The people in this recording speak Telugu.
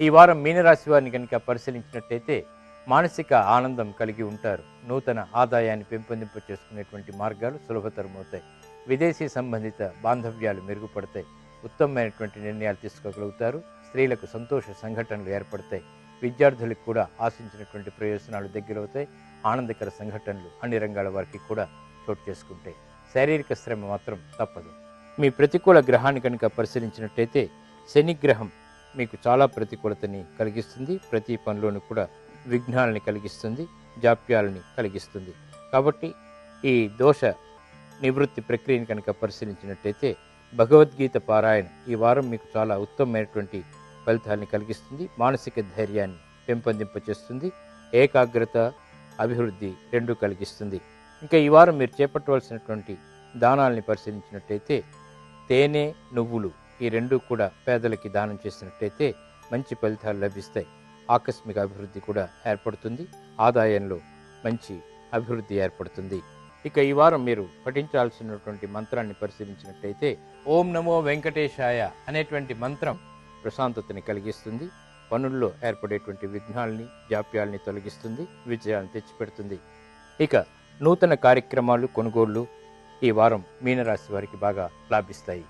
ఈ వారం మీనరాశి వారిని కనుక పరిశీలించినట్టయితే మానసిక ఆనందం కలిగి ఉంటారు. నూతన ఆదాయాన్ని పెంపొందింప చేసుకునేటువంటి మార్గాలు సులభతరమవుతాయి విదేశీ సంబంధిత బాంధవ్యాలు మెరుగుపడతాయి. ఉత్తమమైనటువంటి నిర్ణయాలు తీసుకోగలుగుతారు. స్త్రీలకు సంతోష సంఘటనలు ఏర్పడతాయి. విద్యార్థులకు కూడా ఆశించినటువంటి ప్రయోజనాలు దగ్గరవుతాయి. ఆనందకర సంఘటనలు అన్ని రంగాల వారికి కూడా చోటు చేసుకుంటాయి. శారీరక శ్రమ మాత్రం తప్పదు. మీ ప్రతికూల గ్రహాన్ని కనుక పరిశీలించినట్టయితే శనిగ్రహం మీకు చాలా ప్రతికూలతని కలిగిస్తుంది. ప్రతి పనిలోనూ కూడా విఘ్నాలని కలిగిస్తుంది. జాప్యాలని కలిగిస్తుంది. కాబట్టి ఈ దోష నివృత్తి ప్రక్రియను కనుక పరిశీలించినట్టయితే భగవద్గీత పారాయణ ఈ వారం మీకు చాలా ఉత్తమమైనటువంటి ఫలితాలని కలిగిస్తుంది. మానసిక ధైర్యాన్ని పెంపొందింపచేస్తుంది. ఏకాగ్రత అభివృద్ధి రెండు కలిగిస్తుంది. ఇంకా ఈ వారం మీరు చేపట్టవలసినటువంటి దానాల్ని పరిశీలించినట్టయితే తేనె నువ్వులు ఈ రెండు కూడా పేదలకి దానం చేసినట్టయితే మంచి ఫలితాలు లభిస్తాయి. ఆకస్మిక అభివృద్ధి కూడా ఏర్పడుతుంది. ఆదాయంలో మంచి అభివృద్ధి ఏర్పడుతుంది. ఇక ఈ వారం మీరు పఠించాల్సినటువంటి మంత్రాన్ని పరిశీలించినట్టయితే ఓం నమో వెంకటేశాయ అనేటువంటి మంత్రం ప్రశాంతతని కలిగిస్తుంది. పనుల్లో ఏర్పడేటువంటి విఘ్నాల్ని జాప్యాల్ని తొలగిస్తుంది. విజయాన్ని తెచ్చిపెడుతుంది. ఇక నూతన కార్యక్రమాలు కొనుగోళ్ళు ఈ వారం మీనరాశి వారికి బాగా లాభిస్తాయి.